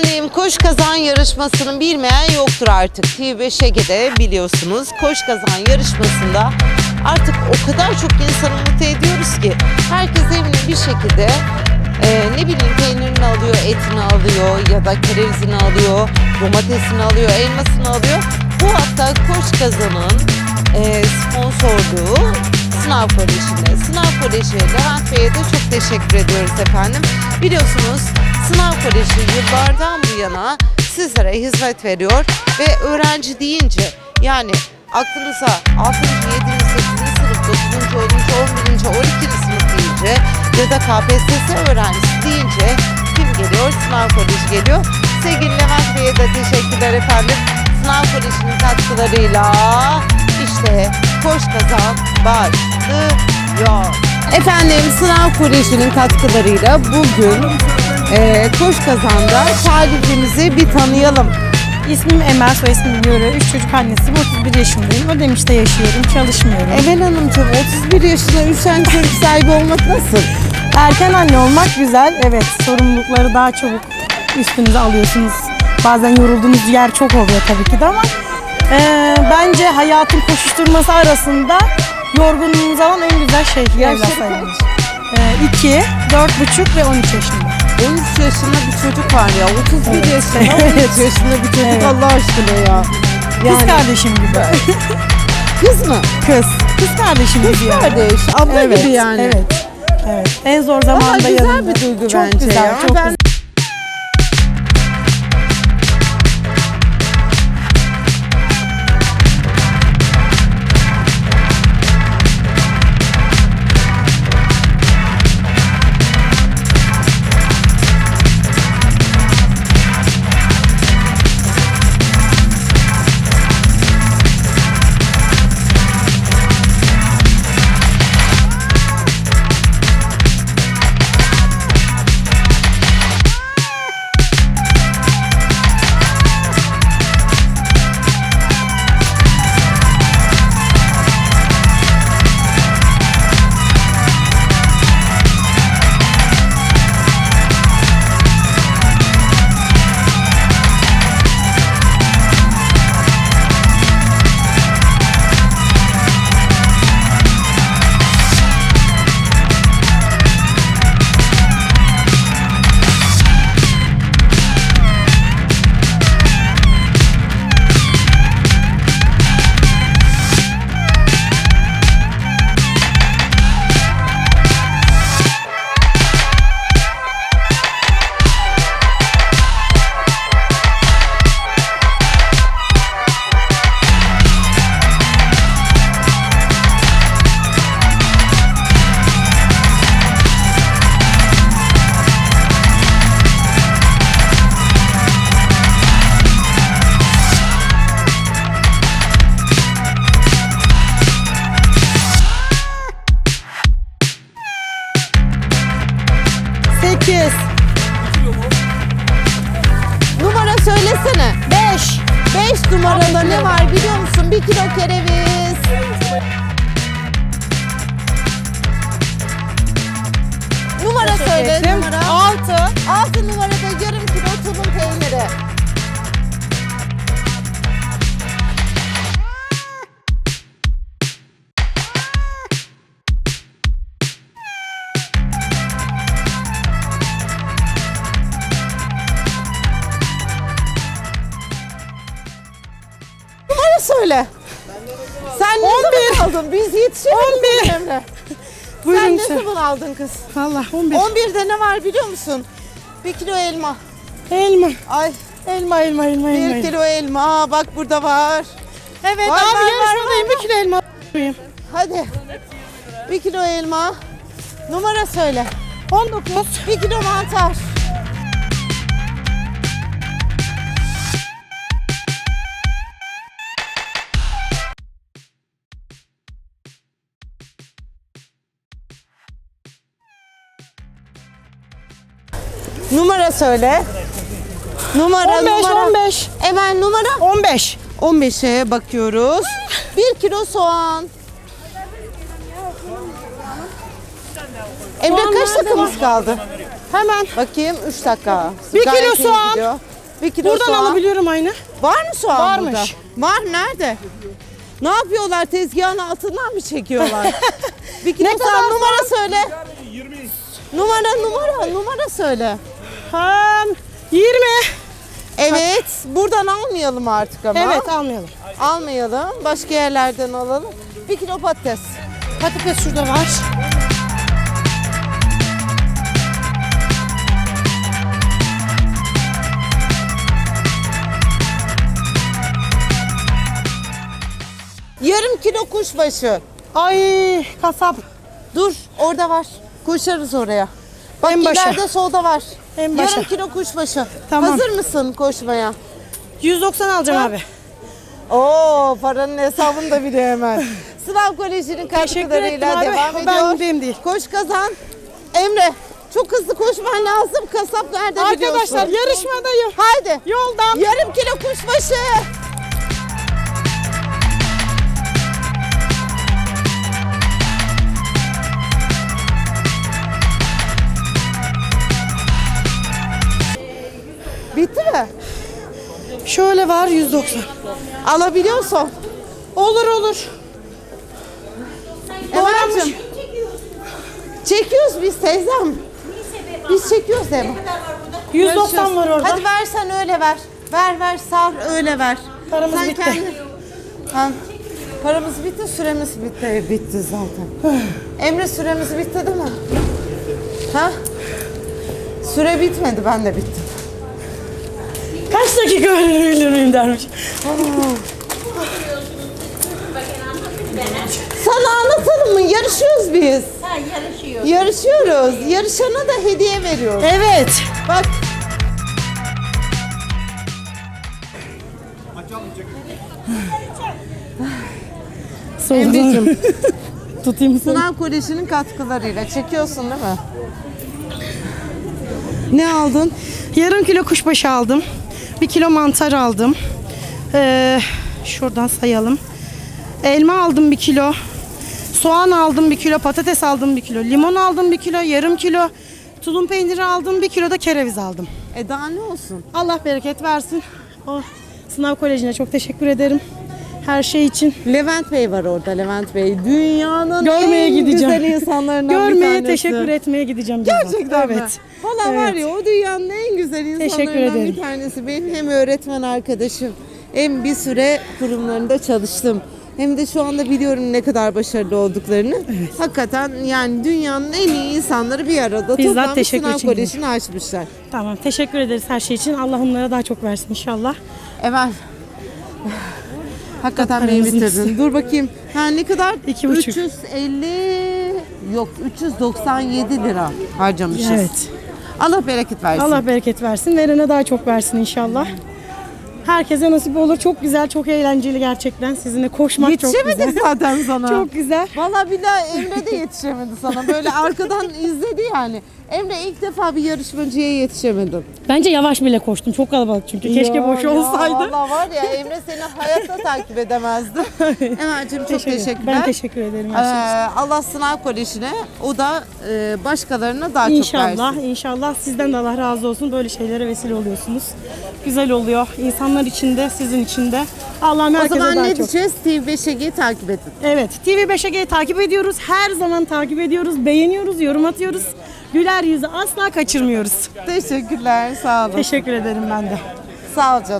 Efendim Koş Kazan yarışmasının bilmeyen yoktur artık. TV5 Ege'de biliyorsunuz Koş Kazan yarışmasında artık o kadar çok insanı mutlu ediyoruz ki herkes evine bir şekilde e, ne bileyim peynirini alıyor, etini alıyor ya da kerevizini alıyor, domatesini alıyor, elmasını alıyor. Bu hafta Koş Kazan'ın e, sponsorluğu Sınav Koleji'ne. Sınav Koleji Levent Bey'e de çok teşekkür ediyoruz efendim. Biliyorsunuz Sınav Koleji yıllardan bu yana sizlere hizmet veriyor ve öğrenci deyince yani aklınıza 6. 7. 8. sınıf, 9. 10. 11. 12. sınıf deyince ya da KPSS öğrencisi deyince kim geliyor? Sınav Koleji geliyor. Sevgili Levent Bey'e de teşekkürler efendim. Sınav Koleji'nin katkılarıyla işte Koş Kazan başlıyor. Efendim Sınav Koleji'nin katkılarıyla bugün eee Koş Kazan'da talibimizi bir tanıyalım. İsmim Emel, soy ismim Yörü. Üç çocuk annesiyim, 31 yaşındayım. Ödemiş'te yaşıyorum, çalışmıyorum. Emel Hanımcığım 31 yaşında 3 tane çocuk sahibi olmak nasıl? Erken anne olmak güzel. Evet, sorumlulukları daha çabuk üstünüze alıyorsunuz. Bazen yorulduğunuz yer çok oluyor tabii ki de ama eee, bence hayatın koşuşturması arasında yorgunluğunuzu alan en güzel şey Yaşları. Eee, 2, 4,5 ve 13 yaşında. 13 yaşında bir çocuk var ya 31 Evet. yaşında 13 yaşında bir çocuk Evet. Allah aşkına ya. Kız kardeşim gibi. Kız mı? Kız. Kız kardeşim Kız gibi. yani. kardeş, abla Evet, gibi yani. Evet. Evet. En zor Ama zamanda güzel yanında. bir duygu çok bence güzel, ya. Çok Ben- güzel. Sekiz. Numara söylesene. 5. 5 numarada ne var biliyor musun? 1 kilo kereviz. Numara söyle numara. 6. 6 numarada yarım kilo tulum peyniri. Söyle. Sen ne 11. zaman aldın? Biz yetişemedik 11. Emre. Buyurun Sen ne sen. zaman aldın kız? Allah 11. 11'de ne var biliyor musun? 1 kilo elma. Elma. Ay Elma, elma, elma, 1 elma. kilo elma. Aa, bak burada var. Evet Var, abi var, var, yarışmadayım. var, Bir kilo elma alayım. Hadi. 1 kilo elma. Numara söyle. 19. 1 kilo mantar. Numara söyle. Numara 15, numara. 15. Hemen numara. 15. 15'e bakıyoruz. 1 kilo soğan. Emre kaç dakikamız kaldı? Hemen. Bakayım 3 dakika. Bir Gayet kilo iyi soğan. gidiyor. Bir kilo Buradan soğan. alabiliyorum aynı. Var mı soğan Varmış. burada? Var nerede? Ne yapıyorlar? Tezgahın altından mı çekiyorlar? bir kilo soğan numara söyle. Numara numara numara söyle. Ha, 20. Evet. Buradan almayalım artık ama. Evet almayalım. Almayalım. Başka yerlerden alalım. Bir kilo patates. Patates şurada var. Yarım kilo kuşbaşı. Ay kasap. Dur orada var. Koşarız oraya. Bak En başa. ileride solda var. En başa. Yarım kilo kuşbaşı. Tamam. Hazır mısın koşmaya? 190 alacağım abi. Oo paranın hesabını da biliyor hemen. Sınav Koleji'nin ettim katkılarıyla abi. devam Ben ediyor. benim değil. Koş kazan. Emre çok hızlı koşman lazım. Kasap nerede biliyorsun? Arkadaşlar yarışmadayım. Haydi. Yoldan. Yarım kilo kuşbaşı. Bitti mi? Şöyle var 190. Alabiliyorsun. Olur olur. Emel'cim. Çekiyoruz biz teyzem. Biz çekiyoruz Emel. 190 var orada. Hadi ver sen öyle ver. Ver ver sar öyle ver. Paramız sen bitti. Kendin... Paramız bitti, süremiz bitti. Bitti zaten. Emre süremiz bitti değil mi? Ha? Süre bitmedi, ben de bittim. Dakika öğrenebilir miyim dermiş. Sana anlatalım mı? Yarışıyoruz biz. Ha yarışıyor. Yarışıyoruz. Yarışana da hediye veriyoruz. Evet. Bak. Emre'cim. Tutayım seni. Sınav Koleji'nin katkılarıyla çekiyorsun değil mi? Ne aldın? Yarım kilo kuşbaşı aldım. Bir kilo mantar aldım. Ee, şuradan sayalım. Elma aldım bir kilo. Soğan aldım bir kilo. Patates aldım bir kilo. Limon aldım bir kilo. Yarım kilo. Tulum peyniri aldım. Bir kilo da kereviz aldım. E daha ne olsun? Allah bereket versin. O sınav kolejine çok teşekkür ederim. Her şey için. Levent Bey var orada Levent Bey. Dünyanın Görmeye en gideceğim. güzel insanlarından bir Görmeye tanesi. teşekkür etmeye gideceğim. birazdan. Gerçekten mi? Evet. Valla var ya o dünyanın en güzel insanlarından ederim. bir tanesi. Benim hem öğretmen arkadaşım hem bir süre kurumlarında çalıştım. Hem de şu anda biliyorum ne kadar başarılı olduklarını. Hakikaten yani dünyanın en iyi insanları bir arada Bizzat toplanmış teşekkür sınav için kolejini açmışlar. Tamam. Teşekkür ederiz her şey için. Allah onlara daha çok versin inşallah. Emel. Hakikaten beni bitirdin. Dur bakayım. Ha ne kadar? İki buçuk. 350 yok 397 lira harcamışız. Evet. Allah bereket versin. Allah bereket versin. Verene daha çok versin inşallah. Herkese nasip olur. Çok güzel, çok eğlenceli gerçekten. Sizinle koşmak çok Yetişemedik güzel. zaten sana. Çok güzel. Vallahi billahi Emre de yetişemedi sana. Böyle arkadan izledi yani. Emre ilk defa bir yarışmacıya yetişemedin. Bence yavaş bile koştum. Çok kalabalık çünkü. Keşke boş olsaydı. Vallahi var ya Emre seni hayatta takip edemezdi. Emel'cim çok teşekkürler. Ben teşekkür ederim. Ee, her şey için. Allah sınav kolejine o da e, başkalarına daha çok İnşallah, versin. inşallah sizden de Allah razı olsun. Böyle şeylere vesile oluyorsunuz. Güzel oluyor. İnsanlar için de, sizin için de. Allah'ım O herkese zaman daha ne çok. diyeceğiz? TV5'e takip edin. Evet, TV5'e takip ediyoruz. Her zaman takip ediyoruz. Beğeniyoruz, yorum atıyoruz. Güler yüzü asla kaçırmıyoruz. Teşekkürler. Sağ olun. Teşekkür ederim ben de. Sağ ol canım.